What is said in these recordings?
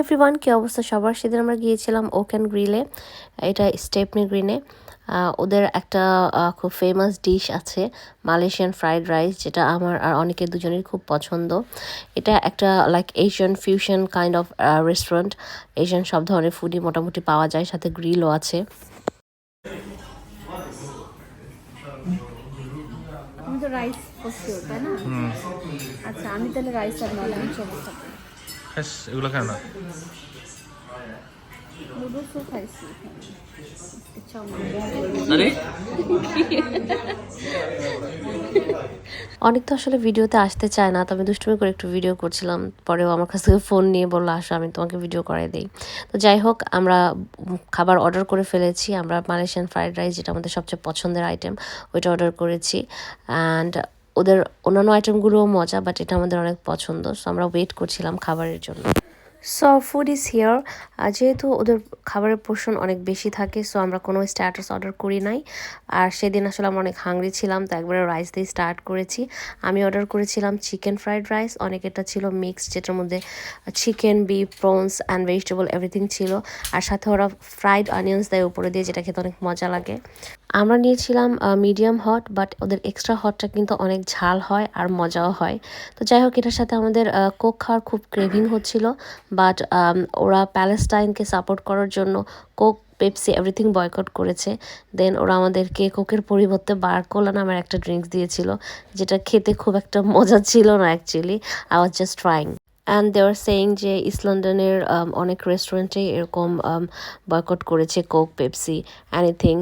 Everyone কী অবস্থা? সবার সেদিন আমরা গিয়েছিলাম ওকেন গ্রিলে এটা স্টেপনি গ্রিনে ওদের একটা খুব ফেমাস ডিশ আছে মালয়েশিয়ান ফ্রাইড রাইস যেটা আমার আর অনেকের দুজনের খুব পছন্দ। এটা একটা like Asian fusion kind of restaurant Asian সব ধরনের ফুডই মোটামুটি পাওয়া যায় সাথে গ্রিলও আছে। তুমি তো রাইস করছ তাই না? আচ্ছা আমি তাহলে রাইস আর আমি সমস্যা খাস এগুলো কেন না। অনেক তো আসলে ভিডিওতে আসতে চায় না তো আমি দুষ্টুমি করে একটু ভিডিও করছিলাম। পরেও আমার কাছ থেকে ফোন নিয়ে বলল আসো আমি তোমাকে ভিডিও করাই দিই। তো যাই হোক আমরা খাবার অর্ডার করে ফেলেছি। আমরা মালয়েশিয়ান ফ্রাইড রাইস যেটা আমাদের সবচেয়ে পছন্দের আইটেম ওইটা অর্ডার করেছি। অ্যান্ড ওদের অন্যান্য আইটেমগুলোও মজা বাট এটা আমাদের অনেক পছন্দ সো আমরা ওয়েট করছিলাম খাবারের জন্য। সো ফুড ইজ হিয়ার যেহেতু ওদের খাবারের পোর্শন অনেক বেশি থাকে সো আমরা কোনো স্ট্যাটাস অর্ডার করি নাই। আর সেদিন আসলে আমরা অনেক হাংরি ছিলাম, তো একবারে রাইস দিয়ে স্টার্ট করেছি। আমি অর্ডার করেছিলাম চিকেন ফ্রাইড রাইস অনেকেরটা ছিল মিক্স যেটার মধ্যে chicken beef prawns and vegetable everything ছিল। আর সাথে ওরা ফ্রাইড অনিয়ন্স দেয় উপরে দিয়ে, যেটা খেতে অনেক মজা লাগে। আমরা নিয়েছিলাম মিডিয়াম হট বাট ওদের এক্সট্রা হটটা কিন্তু অনেক ঝাল হয় আর মজাও হয়। তো যাই হোক, এটার সাথে আমাদের কোক খাওয়ার খুব ক্রেভিং হচ্ছিল বাট ওরা প্যালেস্টাইনকে সাপোর্ট করার জন্য কোক পেপসি এভরিথিং বয়কট করেছে। দেন ওরা আমাদেরকে কোকের পরিবর্তে বারকোলা নামের একটা ড্রিঙ্কস দিয়েছিল, যেটা খেতে খুব একটা মজা ছিল না actually I was just trying and দেওয়ার সেইং যে ইস্ট লন্ডনের um, অনেক রেস্টুরেন্টে এরকম বয়কট করেছে Coke Pepsi anything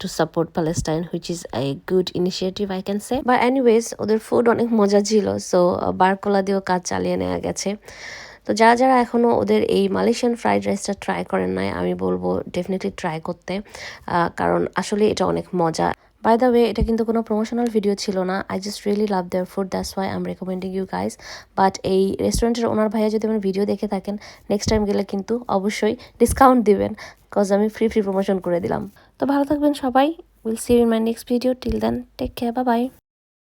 to support Palestine which is a good initiative I can say বা এনিওয়েজ ওদের ফুড অনেক মজা ছিল সো বারকোলা দিয়েও কাজ চালিয়ে নেওয়া গেছে। তো যারা যারা এখনও ওদের এই মালয়েশিয়ান ফ্রাইড রাইসটা ট্রাই করেন নাই আমি বলব ডেফিনেটলি ট্রাই করতে কারণ আসলে এটা অনেক মজা। বাই দ্য ওয়ে এটা কিন্তু কোনো প্রমোশনাল ভিডিও ছিল না। I just really love their food that's why I'm recommending you guys but এই রেস্টুরেন্টের ওনার ভাইয়া যদি আমার ভিডিও দেখে থাকেন নেক্সট টাইম গেলে কিন্তু অবশ্যই ডিসকাউন্ট দিবেন কজ আমি ফ্রি ফ্রি প্রমোশন করে দিলাম। তো ভালো থাকবেন সবাই। Will see you in my next video till then take care বা বাই